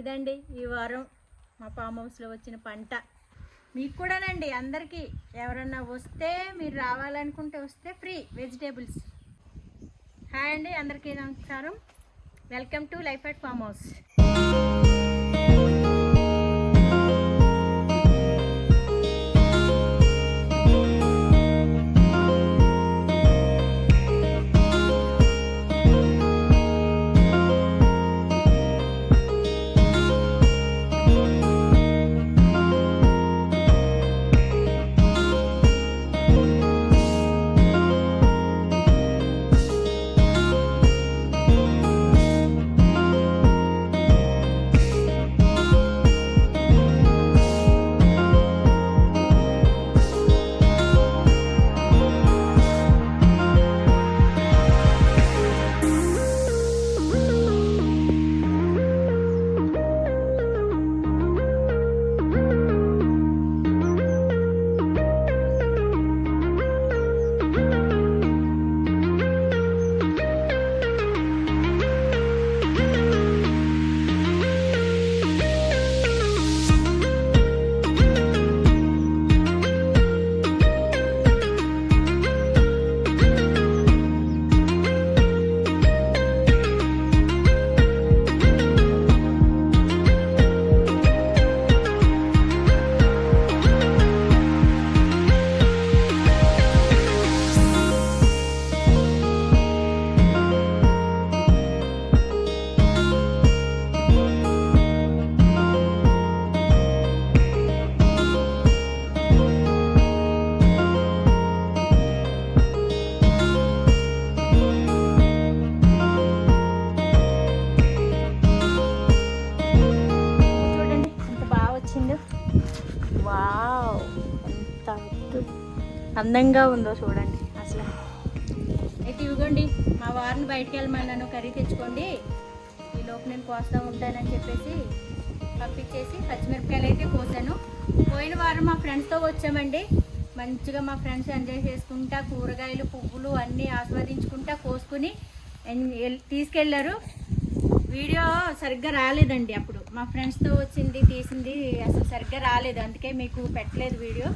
ఇదండి ఈ వారం మా ఫామ్ హౌస్లో వచ్చిన పంట. మీకు కూడానండి అందరికీ. ఎవరన్నా వస్తే మీరు రావాలనుకుంటే వస్తే ఫ్రీ వెజిటేబుల్స్. హాయ్ అండి అందరికీ నమస్కారం. Welcome to life at farm house. అందంగా ఉందో చూడండి అసలు. అయితే ఇవ్వండి మా వారిని బయటికి వెళ్ళమన్నాను. కర్రీ తెచ్చుకోండి. ఈ లోపు నేను కోస్తా ఉంటానని చెప్పేసి పంపించేసి పచ్చిమిరపకాయలు అయితే కోసాను. పోయిన వారం మా ఫ్రెండ్స్తో వచ్చామండి. మంచిగా మా ఫ్రెండ్స్ ఎంజాయ్ చేసుకుంటా కూరగాయలు పువ్వులు అన్నీ ఆస్వాదించుకుంటా కోసుకుని ఎన్- తీసుకెళ్ళారు వీడియో సరిగ్గా రాలేదండి అప్పుడు. మా ఫ్రెండ్స్తో వచ్చింది తీసింది అసలు సరిగ్గా రాలేదు. అందుకే మీకు పెట్టలేదు వీడియో.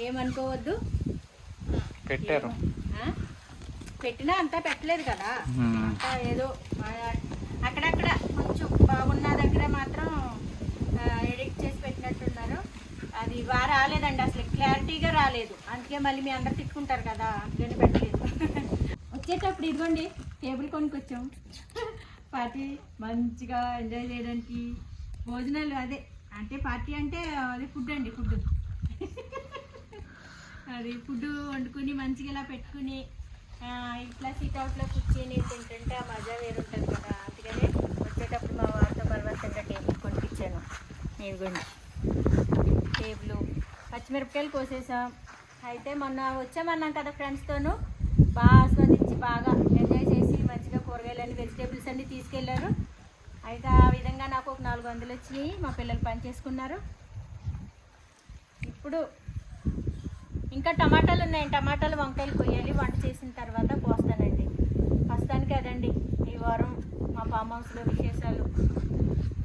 ఏమనుకోవద్దు. పెట్టారు? పెట్టినా అంతా పెట్టలేదు కదా. అంతా ఏదో అక్కడక్కడ కొంచెం బాగున్న దగ్గర మాత్రం ఎడిట్ చేసి పెట్టినట్టున్నారు. అది బాగా రాలేదండి అసలు క్లారిటీగా రాలేదు. అందుకే మళ్ళీ మీ అందరు తిట్టుకుంటారు కదా అందుకని పెట్టలేదు. వచ్చేటప్పుడు ఇదిగోండి టేబుల్ కొనుక్కొచ్చాం. పార్టీ మంచిగా ఎంజాయ్ చేయడానికి. భోజనాలు అదే అంటే పార్టీ అంటే అదే ఫుడ్ అండి ఫుడ్. అది ఫుడ్ వండుకుని మంచిగా ఇలా పెట్టుకుని ఇట్లా సీట్ అవుట్లో కూర్చొని తింటుంటే ఆ మజా వేరుంటుంది కదా. అందుకనే వచ్చేటప్పుడు మా వారితో బలవంతంగా టేబుల్ కొనిపించాను. ఇదిగోండి టేబుల్. పచ్చిమిరపకాయలు కోసేసాం. అయితే మొన్న వచ్చామన్నాం కదా ఫ్రెండ్స్తోనూ బాగా ఆస్వాదించి బాగా ఎంజాయ్ చేసి మంచిగా కూరగాయలు అన్ని వెజిటేబుల్స్ అన్నీ తీసుకెళ్ళారు. అయితే ఆ విధంగా నాకు ఒక నాలుగు వందలు వచ్చినాయి మా పిల్లలు పని చేసుకున్నారు. ఇప్పుడు ఇంకా టమాటాలు ఉన్నాయి. టమాటాలు వంకాయలు కొయ్యాలి. వంట చేసిన తర్వాత కోస్తానండి. ప్రస్తుతానికి అదండి. ఈ వారం మా ఫామ్ హౌస్లో విశేషాలు.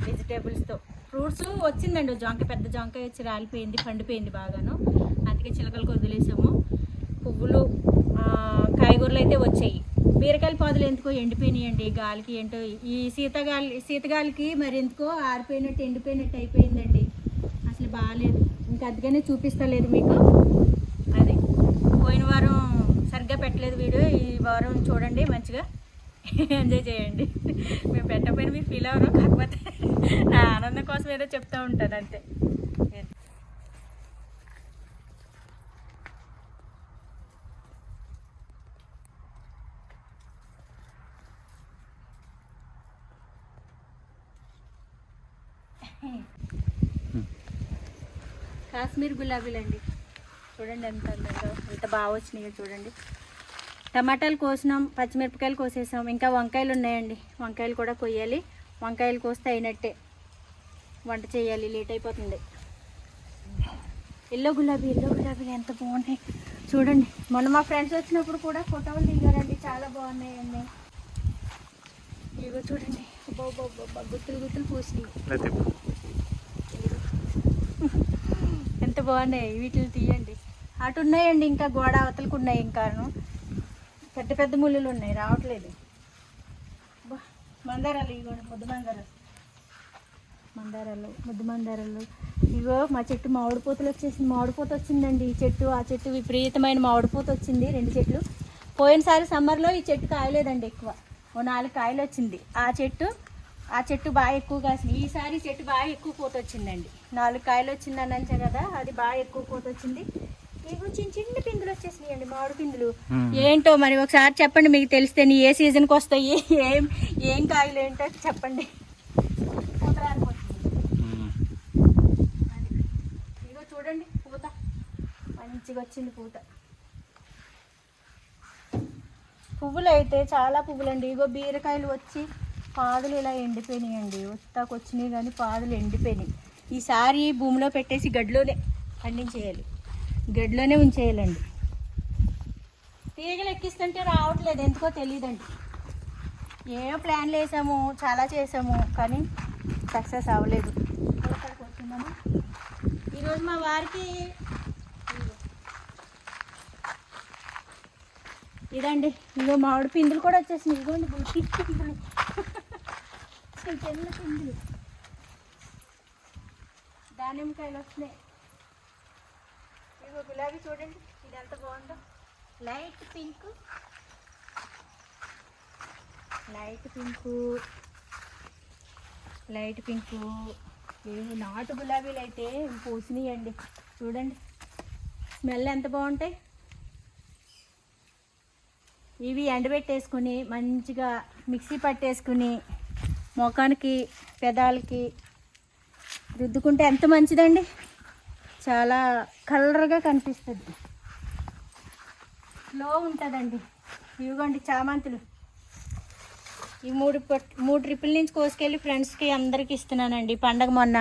వెజిటేబుల్స్తో. ఫ్రూట్స్ వచ్చిందండి. జాంకాయ పెద్ద జాంకాయ వచ్చి రాలిపోయింది పండిపోయింది బాగాను. అందుకే చిలకలకు వదిలేసాము. పువ్వులు కాయగూరలు అయితే వచ్చాయి. బీరకాయల పాదులు ఎందుకో ఎండిపోయినాయండి. గాలికి ఏంటో ఈ శీతగాలి శీతగాలికి మరి ఎందుకో ఆరిపోయినట్టు ఎండిపోయినట్టు అయిపోయిందండి. అసలు బాగాలేదు. ఇంకా అందుకనే చూపిస్తలేదు మీకు. పోయిన వారం సరిగ్గా పెట్టలేదు వీడియో. ఈ వారం చూడండి మంచిగా. ఎంజాయ్ చేయండి. మేము పెట్టకపోయినా మీరు ఫీల్ అవ్వరు. కాకపోతే నా ఆనందం కోసం ఏదో చెప్తూ ఉంటాను అంతే. కాశ్మీర్ గులాబీలండి. చూడండి ఎంత అందంగా ఎంత బాగా వచ్చినాయో చూడండి. టమాటాలు కోసినాం పచ్చిమిరపకాయలు కోసేసాం ఇంకా వంకాయలు ఉన్నాయండి. వంకాయలు కూడా కొయ్యాలి. వంకాయలు కోస్తే అయినట్టే. వంట చేయాలి లేట్ అయిపోతుంది. ఎల్లో గులాబీ ఎల్లో గులాబీలు ఎంత బాగున్నాయి. చూడండి మొన్న మా ఫ్రెండ్స్ వచ్చినప్పుడు కూడా ఫోటోలు దిగారండి. చాలా బాగున్నాయండి. ఇదిగో చూడండి. గుత్తులు గుత్తులు పూసినాయి. ఎంత బాగున్నాయి వీటిని తీయండి అటు ఉన్నాయండి ఇంకా గోడ అవతలకు ఉన్నాయి ఇంకాను. పెద్ద పెద్ద ముళ్ళులు ఉన్నాయి రావట్లేదు. మందారాలు ఇగోండి ముద్దు మందారాలు. మందారాలు ముద్దు మందారాలు. ఇగో మా చెట్టు మామిడి పూతలు వచ్చేసింది మామిడి పూత వచ్చిందండి ఈ చెట్టు. ఆ చెట్టు విపరీతమైన మామిడి పూత వచ్చింది రెండు చెట్లు. పోయినసారి సమ్మర్లో ఈ చెట్టు కాయలేదండి ఎక్కువ. ఓ నాలుగు కాయలు వచ్చింది. ఆ చెట్టు ఆ చెట్టు బాగా ఎక్కువ కాసింది. ఈసారి చెట్టు బాగా ఎక్కువ పూత వచ్చిందండి. నాలుగు కాయలు వచ్చింది అనంచా కదా అది బాగా ఎక్కువ పూత వచ్చింది. చిన్న చిన్న పిందులు మామిడి పిందులు. ఏంటో మరి ఒకసారి చెప్పండి మీకు తెలిస్తే నీ ఏ సీజన్కి వస్తాయి ఏం ఏం కాయలు ఏంటో చెప్పండి. ఇదిగో చూడండి పూత. మంచిగా వచ్చింది పూత. పువ్వులు అయితే చాలా పువ్వులు అండి ఇగో బీరకాయలు వచ్చి పాదులు ఇలా ఎండిపోయినాయండి. ఉత్తాకు వచ్చినాయి కానీ పాదులు ఎండిపోయినాయి. ఈసారి భూమిలో పెట్టేసి గడ్లోనే పండించేయాలి. గడ్లోనే ఉంచేయాలండి. తీగలు ఎక్కిస్తుంటే రావట్లేదు ఎందుకో తెలియదండి ఏమో ప్లాన్లు వేసాము చాలా చేసాము కానీ సక్సెస్ అవ్వలేదు. అక్కడికి వస్తున్నాము ఈరోజు మా వారికి ఇదండి ఇదో మామిడి పిందులు కూడా వచ్చేసినాయి. ఇదిగోండి బుద్ధి పిందులు. చిన్న పిందులు? దానిమ్మకాయలు వస్తున్నాయి. ఇగో గులాబీ చూడండి. ఇది ఎంత బాగుందో? Light pink light pink light pink ఇవి నాటు గులాబీలు అయితే పూసినాయండి చూడండి. స్మెల్ ఎంత బాగుంటాయి? ఇవి ఎండబెట్టేసుకుని మంచిగా మిక్సీ పట్టేసుకుని ముఖానికి పెదాలకి రుద్దుకుంటే ఎంత మంచిదండి? చాలా కలర్గా కనిపిస్తుంది. లో ఉంటుందండి. ఇవిగోండి చామంతులు. ఈ మూడు మూడు ట్రిపుల నుంచి కోసుకెళ్ళి ఫ్రెండ్స్కి అందరికి ఇస్తున్నానండి. పండగ మొన్న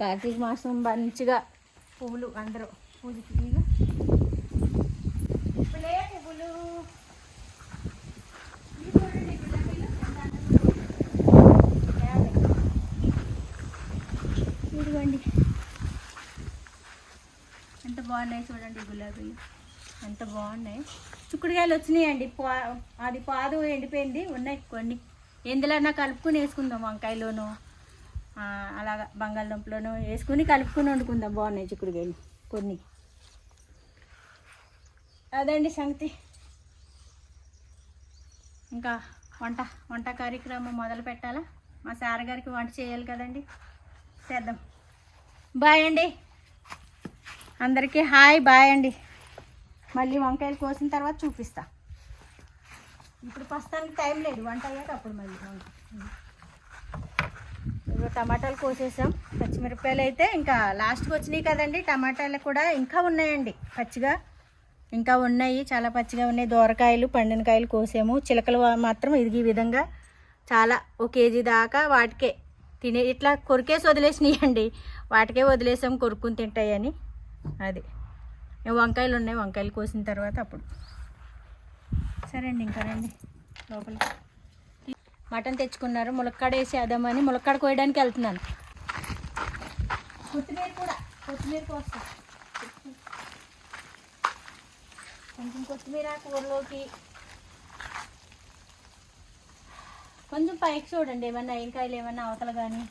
కార్తీక మాసం మంచిగా పువ్వులు అందరూ పూజకి ఇదిగో. పువ్వులే పువ్వులు ఇవి చూడండి గులాబీలు ఎంత అందంగా ఉన్నాయో. ఇదిగోండి ఎంత బాగున్నాయి చూడండి గులాబీలు. ఎంత బాగున్నాయి. చుక్కుడుకాయలు వచ్చినాయండి. పా అది పాదు ఎండిపోయింది. ఉన్నాయి కొన్ని. ఎందులన్నా కలుపుకుని వేసుకుందాం వంకాయలోనూ ఆ, అలాగా బంగాళదుంపలోను వేసుకుని కలుపుకుని వండుకుందాం. బాగున్నాయి చిక్కుడుకాయలు. కొన్ని. అదండి సంగతి. ఇంకా వంట వంట కార్యక్రమం మొదలు పెట్టాలా? మా సార్ గారికి వంట చేయాలి కదండి. చేద్దాం. బాయ్ అండి. అందరికీ హాయ్ బాయ్ అండి. మళ్ళీ వంకాయలు కోసిన తర్వాత చూపిస్తా. ఇప్పుడు ప్రస్తుతానికి టైం లేదు వంట అయ్యాక అప్పుడు మళ్ళీ ఇప్పుడు టమాటాలు కోసేసాం. పచ్చిమిరపకాయలు అయితే ఇంకా లాస్ట్కి వచ్చినాయి కదండి టమాటాలు కూడా ఇంకా ఉన్నాయండి పచ్చిగా. ఇంకా ఉన్నాయి చాలా పచ్చిగా ఉన్నాయి. దోరకాయలు పండినకాయలు కోసాము. చిలకలు మాత్రం ఇది ఈ విధంగా చాలా ఒక కేజీ దాకా వాటికే తినే ఇట్లా కొరికేసి వదిలేసినాయండి. వాటికే వదిలేసాం కొరుక్కుని తింటాయని. అది. వంకాయలు ఉన్నాయి వంకాయలు కోసిన తర్వాత అప్పుడు. సరే అండి ఇంకా రండి లోపలికి. మటన్ తెచ్చుకున్నారు ములక్కాడ వేసి ములక్కాడ కోయడానికి వెళ్తున్నాను. కొత్తిమీర కూడా కొత్తిమీర కోస్తా కొంచెం కొత్తిమీర కూరలోకి. కొంచెం పైకి చూడండి ఏమన్నా ఎంకాయలు ఏమన్నా అవతల కానీ.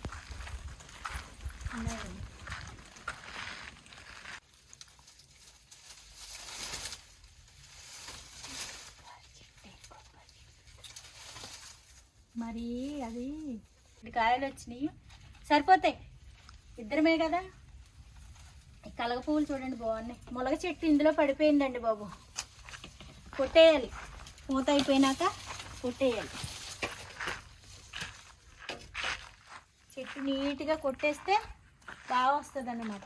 మరి అది కాయలు వచ్చినాయి. సరిపోతాయి. ఇద్దరమే కదా? కలగ పువ్వులు చూడండి బాగున్నాయి. మొలగ చెట్టు ఇందులో పడిపోయిందండి బాబు. కొట్టేయాలి. పూత అయిపోయినాక కొట్టేయాలి. చెట్టు నీట్గా కొట్టేస్తే బాగా వస్తుంది అన్నమాట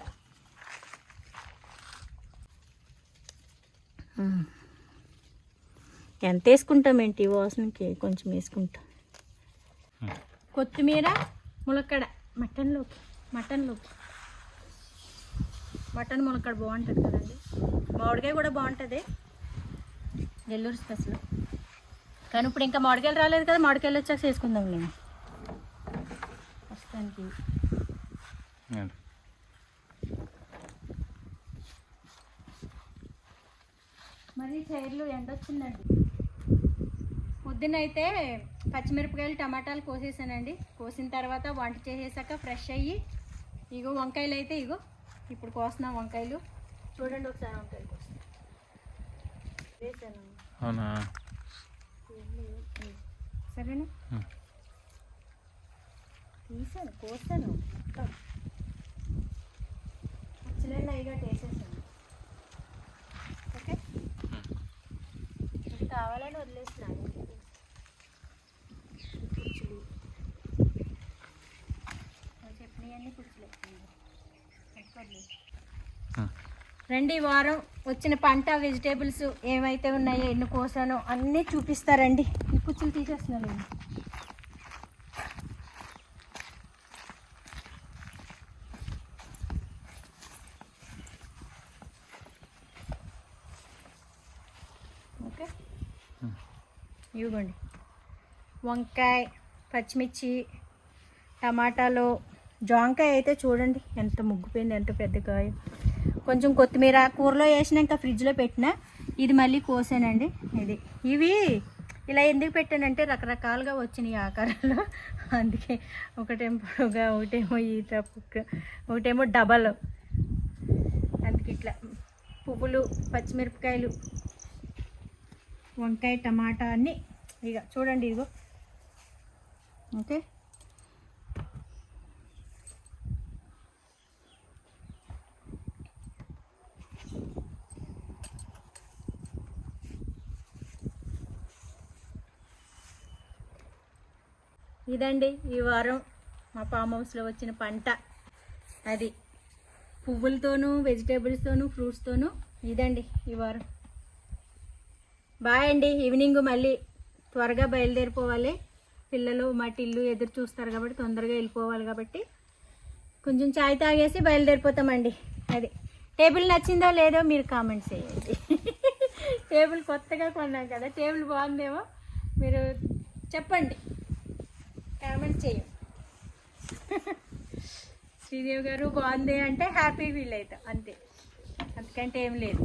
ఎంత వేసుకుంటామేంటి వాసనకి? కొంచెం వేసుకుంటాం. కొత్తిమీర ములక్కడ మటన్లోకి మటన్లోకి. మటన్ ములక్కడ బాగుంటుంది కదండి. మామిడికాయ కూడా బాగుంటుంది. నెల్లూరు స్పెషల్. కానీ ఇప్పుడు ఇంకా మామిడికాయలు రాలేదు కదా మామిడికాయలు వచ్చాక చేసుకుందాం నేను ప్రస్తుతానికి. మరి చైర్లు ఎండ వచ్చిందండి పొద్దునైతే పచ్చిమిరపకాయలు టమాటాలు కోసేసానండి. కోసిన తర్వాత వంట చేసేసాక ఫ్రెష్ అయ్యి ఇగో వంకాయలు అయితే ఇగో ఇప్పుడు కోస్తున్నాం వంకాయలు. చూడండి ఒకసారి వంకాయలు కోస్తాను వేసాను అవునా? సరేనా. తీసాను కోసాను. పచ్చలేళ్ళు అయ్యిగా వేసేసాను. ఓకే? కావాలని వదిలేసినాను రండి వారం వచ్చిన పంట వెజిటేబుల్స్ ఏమైతే ఉన్నాయో ఎన్ని కోసానో అన్నీ చూపిస్తారండి. ఈ పుచ్చులు తీసేస్తున్నాను నేను. ఓకే? ఇవ్వండి. వంకాయ పచ్చిమిర్చి టమాటాలు జాంకాయ అయితే చూడండి ఎంత ముగ్గుపోయింది ఎంత పెద్ద కాయ. కొంచెం కొత్తిమీర కూరలో వేసినాక ఫ్రిడ్జ్లో పెట్టిన ఇది మళ్ళీ కోసానండి. ఇది ఇవి ఇలా ఎందుకు పెట్టానంటే రకరకాలుగా వచ్చినాయి ఆకారాలు. అందుకే ఒకటేమో పొడవుగా ఒకటేమో ఈ తప్పుగా ఒకటేమో డబల్ అందుకే ఇట్లా పువ్వులు పచ్చిమిరపకాయలు వంకాయ టమాటా అన్నీ. ఇక చూడండి ఇదిగో. ఓకే? ఇదండి ఈ వారం మా ఫామ్ హౌస్లో వచ్చిన పంట. అది పువ్వులతోనూ వెజిటేబుల్స్తోనూ ఫ్రూట్స్తోనూ ఇదండి ఈ వారం. బాయ్ అండి. ఈవినింగ్ మళ్ళీ త్వరగా బయలుదేరిపోవాలి. పిల్లలు మా ఇల్లు ఎదురు చూస్తారు కాబట్టి తొందరగా వెళ్ళిపోవాలి కాబట్టి కొంచెం చాయ్ తాగేసి బయలుదేరిపోతామండి. అది టేబుల్ నచ్చిందో లేదో మీరు కామెంట్స్ చేయండి. టేబుల్ కొత్తగా కొన్నాం కదా. టేబుల్ బాగుందేమో మీరు చెప్పండి. కామెంట్ చేయం. శ్రీదేవి గారు బాగుంది అంటే హ్యాపీ ఫీల్ అవుతాం అంతే. అందుకంటే ఏం లేదు.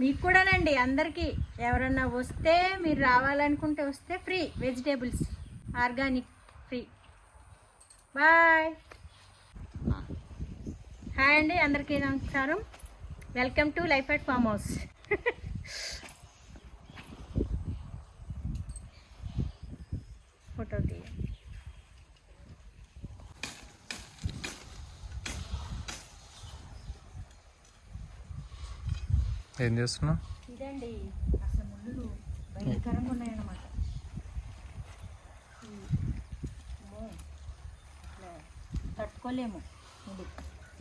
మీకు కూడానండి అందరికీ ఎవరన్నా వస్తే మీరు రావాలనుకుంటే వస్తే free vegetables organic free. Bye. Hi అండి అందరికీ నమస్కారం. Welcome to life at farm house. ఏం చేస్తున్నావు? ఇదండి అసలు ముళ్ళు భయంకరంగా ఉన్నాయన్నమాట తట్టుకోలేము ఇది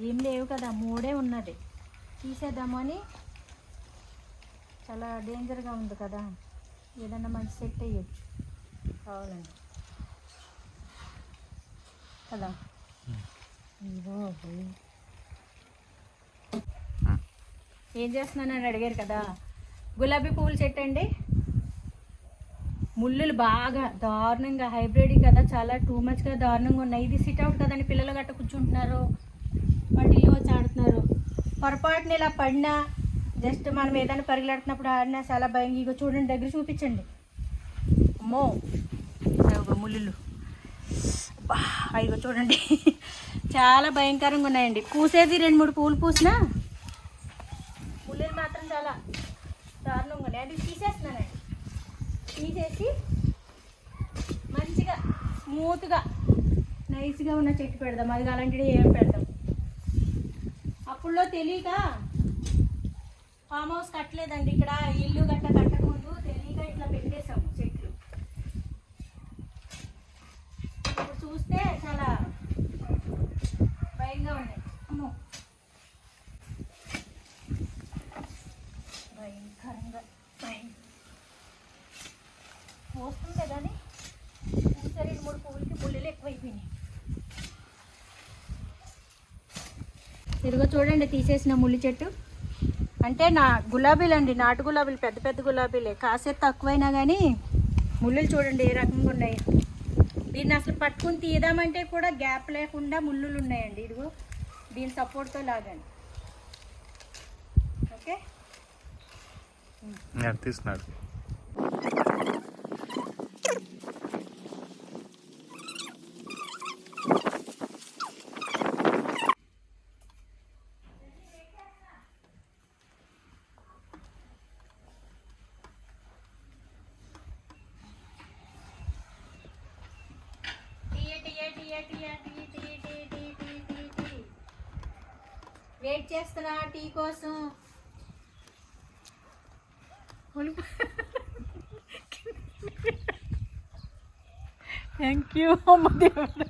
ఏం లేవు కదా మూడే ఉన్నది. తీసేద్దామని చాలా డేంజర్గా ఉంది కదా. ఏదన్నా మంచి సెట్ అయ్యొచ్చు. కావాలండి కదా. ఇదిగో ఏం చేస్తున్నానని అడిగారు కదా. గులాబీ పువ్వుల చెట్టు అండి. ముళ్ళులు బాగా దారుణంగా హైబ్రిడ్ కదా చాలా టూ మచ్గా దారుణంగా ఉన్నాయి. ఇది సిట్ అవుట్ కదండి పిల్లలు గట్ట కూర్చుంటున్నారు. వాటిల్లో వచ్చి ఆడుతున్నారు. పొరపాటున ఇలా పడినా జస్ట్ మనం ఏదైనా పరిగెడుతున్నప్పుడు ఆడినా చాలా భయం ఇగో చూడండి దగ్గర చూపించండి. అమ్మో ఇదిగో ముళ్ళులు. బా ఇగో చూడండి. చాలా భయంకరంగా ఉన్నాయండి. పూసేది రెండు మూడు పూలు పూసినా ముళ్ళులు మాత్రం చాలా దారుణంగా ఉన్నాయి అది తీసేస్తున్నానండి. తీసేసి మంచిగా స్మూత్గా నైస్గా ఉన్న చెట్టు పెడదాం. అది అలాంటివి ఏం పెడదాం. అప్పుడులో తెలియక ఫామ్ హౌస్ కట్టలేదండి. ఇక్కడ ఇల్లు గట్ట కట్టకముందు తెలియక ఇట్లా పెట్టేశాము చెట్లు. ఇప్పుడు చూస్తే చాలా భయంగా ఉన్నాయి. అమ్మో భయంకరంగా భయం పోస్తుంటే కానీ పూసే రెండు మూడు ఎక్కువైపోయినాయి. ఇదిగో చూడండి తీసేసిన ముళ్ళు చెట్టు. అంటే నా గులాబీలు అండి నాటు గులాబీలు పెద్ద పెద్ద గులాబీలే. కాసేపు తక్కువైనా కానీ ముళ్ళులు చూడండి ఏ రకంగా ఉన్నాయి. దీన్ని అసలు పట్టుకుని తీయదామంటే కూడా గ్యాప్ లేకుండా ముళ్ళులు ఉన్నాయండి. ఇదిగో దీని సపోర్ట్తో లాగండి ఓకే? ఇంకా తీస్తున్నాడు వెయిట్ చేస్తున్నా టీ కోసం. థ్యాంక్ యూ అమ్మ దేవుడు.